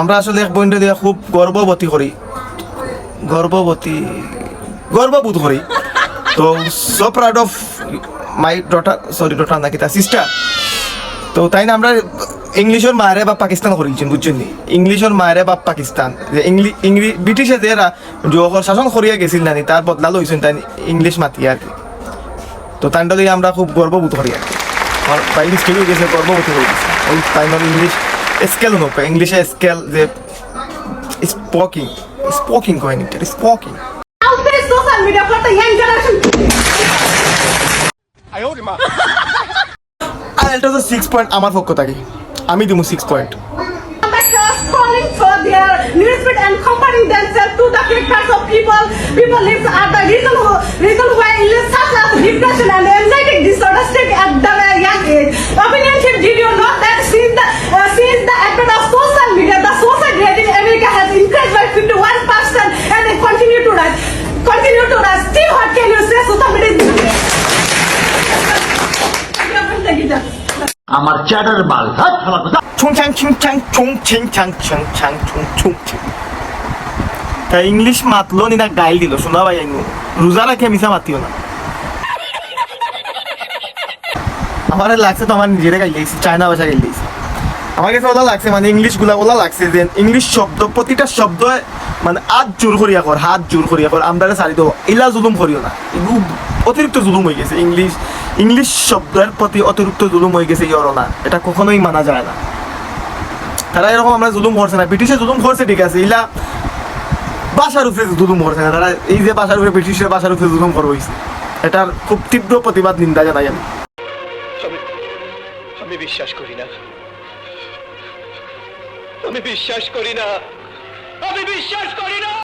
আমরা আসলে এক বন্ধু দিয়ে খুব গর্ববতী করি। গর্ববতী, গর্ববোধ করি। তো so proud of my daughter sorry daughter নাকি তার সিস্টার তো, তাই না, আমরা ইংলিশের মায়েরে বা পাকিস্তান করেছেন বুঝছেন নি? ইংলিশের মায়েরে বা পাকিস্তান। যে ইংলি ইংলি, ব্রিটিশে যারা যখন শাসন করিয়া গেছিল নানি তার বদলা লইছেন তাই ইংলিশ মাতি আর কি। তো, তাই আমরা খুব গর্ববোধ করি আর কি। আমার বাইরে স্কেল গেছে, গর্ববোধ গেছে। ওই তাই ইংলিশ স্কেল নোকে ইংলিশে স্কেল যে স্পোকিং স্পোকিং কয়নি এটা স্পোকিং. আর এটা তো সিক্স পয়েন্ট আমার পক্ষ থাকে আমি দিব six point Ambassadors calling for their respect and comparing themselves to the factors of people. People live at the reason, reason why illness আমার চ্যাটার বাল ছুংছাং ছুংছাং ছুংছিংছাং তা ইংলিশ মাতলো নি না গাইল দিল শোনা ভাই রোজা রাখে মিশা মাতিও না। আমার লাগছে তো আমার নিজেরা গাইল দিয়েছি চায়না ভাষা গাইল দিয়েছি আমার কাছে ওলা লাগছে মানে ইংলিশগুলা ওলা লাগছে যে, ইংলিশ শব্দ, প্রতিটা শব্দ মানে আত জোর করিয়া কর, হাত জোর করিয়া কর আমরা সারি দেবো। ইলা জুলুম করিও না। অতিরিক্ত জুলুম হয়ে গেছে, ইংলিশ ইংলিশ শব্দের প্রতি অতিরিক্ত জুলুম হয়ে গেছে ইয়রো না এটা কখনোই মানা যায় না। তারা এরকম আমরা জুলুম করছে না। ব্রিটিশে জুলুম করছে, ঠিক আছে। ইলা বাসার উপরে জুলুম করছে না। তারা এই যে বাসার উপরে, ব্রিটিশের বাসার উপরে জুলুম করব হয়েছে এটার খুব তীব্র প্রতিবাদ, নিন্দা জানাই আমি। আমি বিশ্বাস করি না। আমি বিশ্বাস করি না। আমি বিশ্বাস